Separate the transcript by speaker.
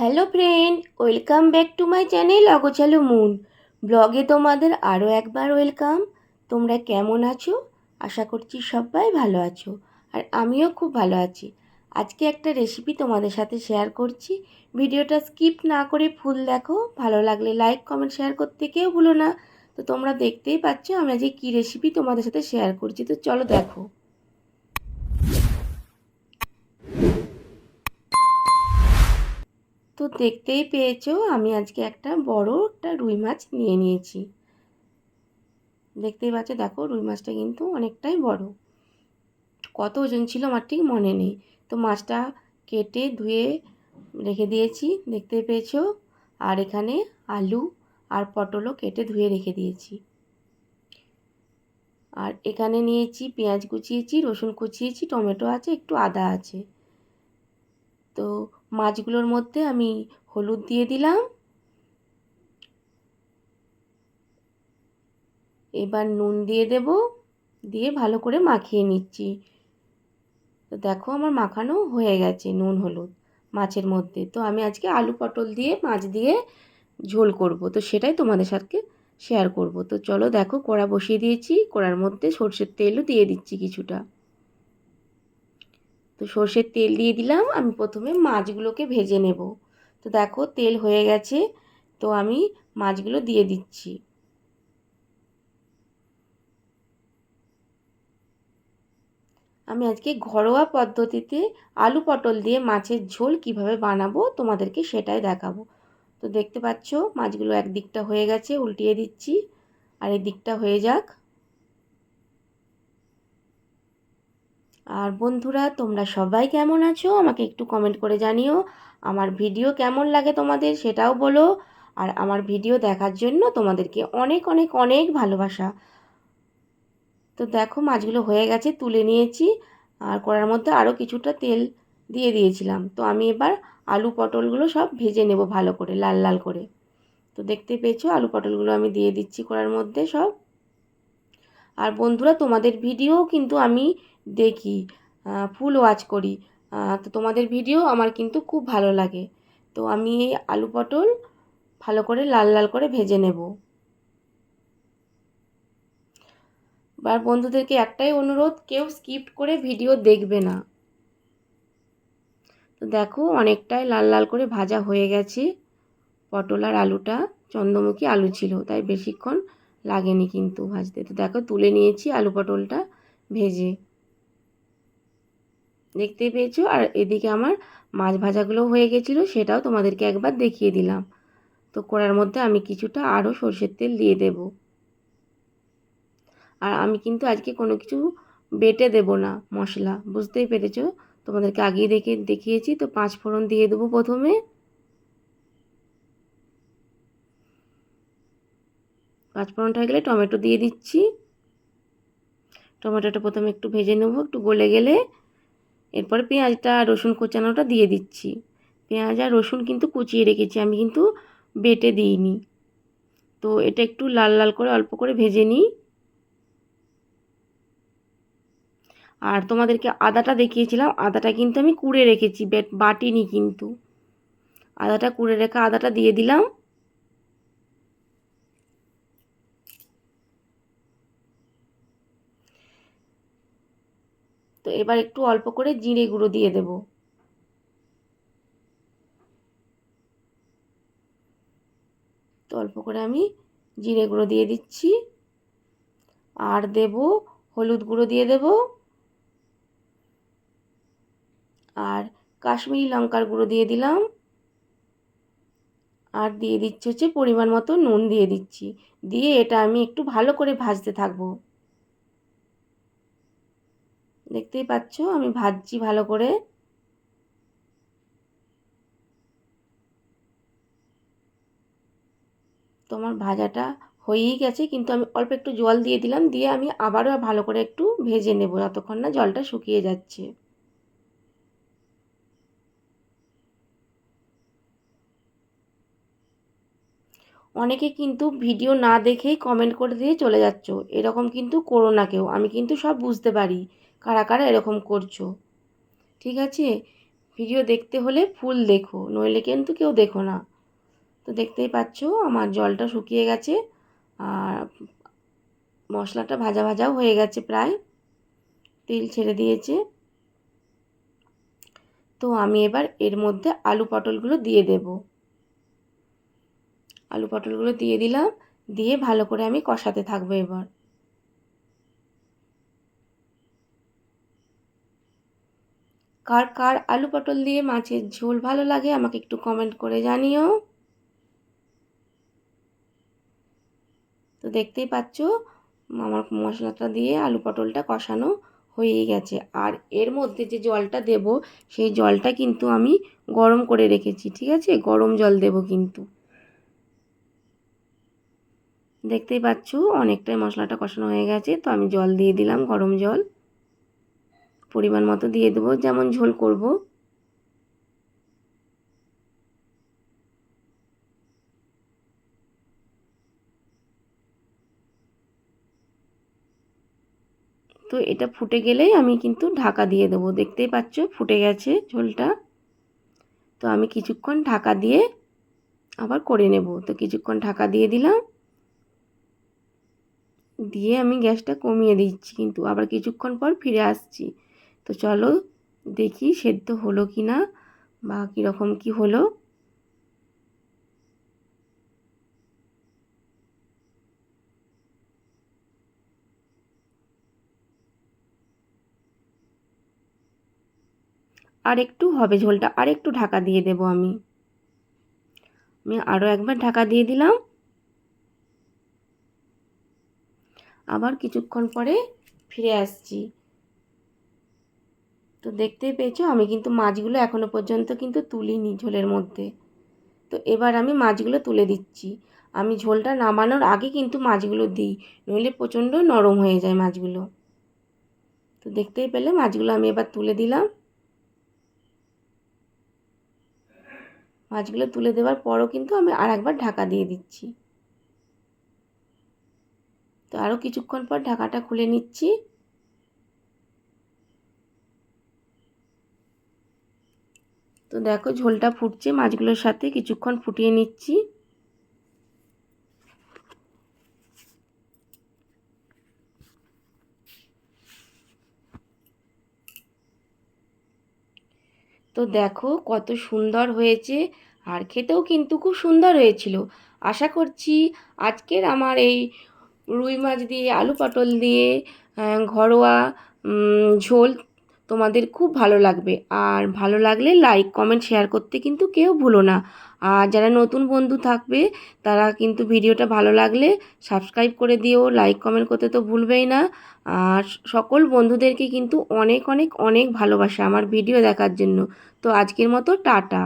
Speaker 1: Hello friend, welcome back to my channel অগোছালো moon. ব্লগে তোমাদের আরও একবার ওয়েলকাম। তোমরা কেমন আছো? আশা করছি সবাই ভালো আছো, আর আমিও খুব ভালো আছি। আজকে একটা রেসিপি তোমাদের সাথে শেয়ার করছি। ভিডিওটা স্কিপ না করে ফুল দেখো। ভালো লাগলে লাইক কমেন্ট শেয়ার করতে কেউ ভুলো না। তো তোমরা দেখতেই পাচ্ছ আমি আজকে কী রেসিপি তোমাদের সাথে শেয়ার করছি। তো চলো দেখো। তো দেখতেই পেয়েছ, আমি আজকে একটা বড় একটা রুই মাছ নিয়ে নিয়েছি। দেখতেই পাচ্ছ, দেখো রুই মাছটা কিন্তু অনেকটাই বড়। কত ওজন ছিল আমার ঠিক মনে নেই। তো মাছটা কেটে ধুয়ে রেখে দিয়েছি দেখতে পেয়েছ। আর এখানে আলু আর পটলও কেটে ধুয়ে রেখে দিয়েছি। আর এখানে নিয়েছি পেঁয়াজ কুচিয়েছি, রসুন কুচিয়েছি, টমেটো আছে, একটু আদা আছে। তো মাছগুলোর মধ্যে আমি হলুদ দিয়ে দিলাম। এবার নুন দিয়ে দেব, দিয়ে ভালো করে মাখিয়ে নিচ্ছি। তো দেখো আমার মাখানো হয়ে গেছে নুন, হলুদ মাছের মধ্যে। তো আমি আজকে আলু পটল দিয়ে, মাছ দিয়ে ঝোল করব। তো সেটাই তোমাদের সাথে শেয়ার করব। তো চলো দেখো কড়া বসিয়ে দিয়েছি, কড়ার মধ্যে সর্ষের তেলও দিয়ে দিচ্ছি কিছুটা। তো সর্ষের তেল দিয়ে দিলাম, আমি প্রথমে মাছগুলোকে ভেজে নেব। তো দেখো তেল হয়ে গেছে, তো আমি মাছগুলো দিয়ে দিচ্ছি। আমি আজকে ঘরোয়া পদ্ধতিতে আলু পটল দিয়ে মাছের ঝোল কীভাবে বানাবো তোমাদেরকে সেটাই দেখাবো। তো দেখতে পাচ্ছ, মাছগুলো এক দিকটা হয়ে গেছে, উল্টিয়ে দিচ্ছি, আর এই দিকটা হয়ে যাক। আর বন্ধুরা, তোমরা সবাই কেমন আছো? আমাকে একটু কমেন্ট করে জানিও। আমার ভিডিও কেমন লাগে তোমাদের সেটাও বলো। আর আমার ভিডিও দেখার জন্য তোমাদেরকে অনেক অনেক অনেক ভালোবাসা। তো দেখো, মাছগুলো হয়ে গেছে, তুলে নিয়েছি। আর কড়ার মধ্যে আরও কিছুটা তেল দিয়ে দিয়েছিলাম। তো আমি এবার আলু পটলগুলো সব ভেজে নেব ভালো করে, লাল লাল করে। তো দেখতে পেয়েছ, আলু পটলগুলো আমি দিয়ে দিচ্ছি কড়ার মধ্যে সব। আর বন্ধুরা, তোমাদের ভিডিও কিন্তু আমি দেখি ফুল ওয়াচ করি। তো তোমাদের ভিডিও আমার কিন্তু খুব ভালো লাগে। তো আমি এই আলু পটল ভালো করে লাল লাল করে ভেজে নেব। আর বন্ধুদেরকে একটাই অনুরোধ, কেউ স্কিপ করে ভিডিও দেখবে না। তো দেখো, অনেকটাই লাল লাল করে ভাজা হয়ে গেছে। পটল আর আলুটা, চন্দ্রমুখী আলু ছিল, তাই বেশিক্ষণ লাগেনি কিন্তু ভাজতে। তো দেখো, তুলে নিয়েছি আলু পটলটা ভেজে। দেখতে পেয়েছ? আর এদিকে আমার মাছ ভাজাগুলো হয়ে গেছিল, সেটাও তোমাদেরকে একবার দেখিয়ে দিলাম। তো কড়ার মধ্যে আমি কিছুটা আরও সর্ষের তেল দিয়ে দেব। আর আমি কিন্তু আজকে কোনো কিছু বেটে দেব না মশলা, বুঝতেই পেরেছ? তোমাদেরকে আগেই দেখে, দেখিয়েছি, তো পাঁচ ফোড়ন দিয়ে দেবো প্রথমে। পাঁচ ফোড়নটা হয়ে গেলে টমেটো দিয়ে দিচ্ছি। টমেটোটা প্রথমে একটু ভেজে নেব, একটু গলে গেলে। এরপরে পেঁয়াজটা রসুন কোচানোটা দিয়ে দিচ্ছি। পেঁয়াজ আর রসুন কিন্তু কুচিয়ে রেখেছি, আমি কিন্তু বেটে দিইনি। তো এটা একটু লাল লাল করে অল্প করে ভেজে নিই। আর তোমাদেরকে আদাটা দেখিয়েছিলাম, আদাটা কিন্তু আমি কুড়ে রেখেছি বাটিনি কিন্তু। আদাটা কুড়ে রেখা আদাটা দিয়ে দিলাম। তো এবার একটু অল্প করে জিরে গুঁড়ো দিয়ে দেব। তো অল্প করে আমি জিরে গুঁড়ো দিয়ে দিচ্ছি। আর দেব, হলুদ গুঁড়ো দিয়ে দেব। আর কাশ্মীরি লঙ্কার গুঁড়ো দিয়ে দিলাম। আর দিয়ে দিচ্ছি হচ্ছে পরিমাণ মতো নুন দিয়ে দিচ্ছি। দিয়ে এটা আমি একটু ভালো করে ভাজতে থাকব। দেখতেই পাচ্ছ, আমি ভাজছি ভালো করে। তোমার ভাজাটা হয়েই গেছে, কিন্তু আমি অল্প একটু জল দিয়ে দিলাম, দিয়ে আমি আবারও ভালো করে একটু ভেজে নেব, যতক্ষণ না জলটা শুকিয়ে যাচ্ছে। অনেকে কিন্তু ভিডিও না দেখেই কমেন্ট করে দিয়ে চলে যাচ্ছ, এরকম কিন্তু করো না কেউ, আমি কিন্তু সব বুঝতে পারি। কারা কারা এরকম করছ? ঠিক আছে? ভিডিও দেখতে হলে ফুল দেখো, নইলে কিন্তু কেউ দেখো না। তো দেখতেই পাচ্ছ, আমার জলটা শুকিয়ে গেছে, আর মশলাটা ভাজা ভাজাও হয়ে গেছে প্রায়। তেল ছেড়ে দিয়েছে। তো আমি এবার এর মধ্যে আলু পটলগুলো দিয়ে দেব। আলু পটলগুলো দিয়ে দিলাম, দিয়ে ভালো করে আমি কষাতে থাকব এবার। কার কার আলু পটল দিয়ে মাছের ঝোল ভালো লাগে আমাকে একটু কমেন্ট করে জানিও। তো দেখতেই পাচ্ছ, আমার মশলাটা দিয়ে আলু পটলটা কষানো হয়েই গেছে। আর এর মধ্যে যে জলটা দেব, সেই জলটা কিন্তু আমি গরম করে রেখেছি, ঠিক আছে? গরম জল দেব কিন্তু। দেখতেই পাচ্ছ, অনেকটাই মশলাটা কষানো হয়ে গেছে, তো আমি জল দিয়ে দিলাম গরম জল। পরিমাণ মতো দিয়ে দেবো। যেমন ঝোল করব। তো এটা ফুটে গেলেই আমি কিন্তু ঢাকা দিয়ে দেবো। দেখতেই পাচ্ছ, ফুটে গেছে ঝোলটা। তো আমি কিছুক্ষণ ঢাকা দিয়ে আবার করে নেব। তো কিছুক্ষণ ঢাকা দিয়ে দিলাম। দিয়ে আমি গ্যাসটা কমিয়ে দিচ্ছি কিন্তু। আবার কিছুক্ষণ পর ফিরে আসছি। তো চলো দেখি সেদ্ধ হলো কি না বা কীরকম কি হলো। আর একটু হবে ঝোলটা, আর একটু ঢাকা দিয়ে দেব আমি। আমি আরও একবার ঢাকা দিয়ে দিলাম। আবার কিছুক্ষণ পরে ফিরে আসছি। তো দেখতেই পেয়েছ, আমি কিন্তু মাছগুলো এখনও পর্যন্ত কিন্তু তুলিনি ঝোলের মধ্যে। তো এবার আমি মাছগুলো তুলে দিচ্ছি। আমি ঝোলটা নামানোর আগে কিন্তু মাছগুলো দিই, নইলে প্রচণ্ড নরম হয়ে যায় মাছগুলো। তো দেখতেই পেলে, মাছগুলো আমি এবার তুলে দিলাম। মাছগুলো তুলে দেওয়ার পরও কিন্তু আমি আর একবার ঢাকা দিয়ে দিচ্ছি। তো আরও কিছুক্ষণ পর ঢাকাটা খুলে নিচ্ছি। দেখো ঝোলটা ফুটছে, মাছগুলোর সাথে কিছুক্ষণ ফুটিয়ে নিচ্ছি। তো দেখো কত সুন্দর হয়েছে, আর খেতেও কিন্তু খুব সুন্দর হয়েছিল। আশা করছি আজকের আমার এই রুই মাছ দিয়ে, আলু পটল দিয়ে ঘরোয়া ঝোল তোমাদের খুব ভালো লাগবে। আর ভালো লাগলে লাইক কমেন্ট শেয়ার করতে কিন্তু কেউ ভুলো না। আর যারা নতুন বন্ধু থাকবে, তারা কিন্তু ভিডিওটা ভালো লাগলে সাবস্ক্রাইব করে দিও লাইক কমেন্ট করতে তো ভুলবেই না। আর সকল বন্ধুদেরকে কিন্তু অনেক অনেক অনেক ভালোবাসা আমার ভিডিও দেখার জন্য। তো আজকের মতো টাটা।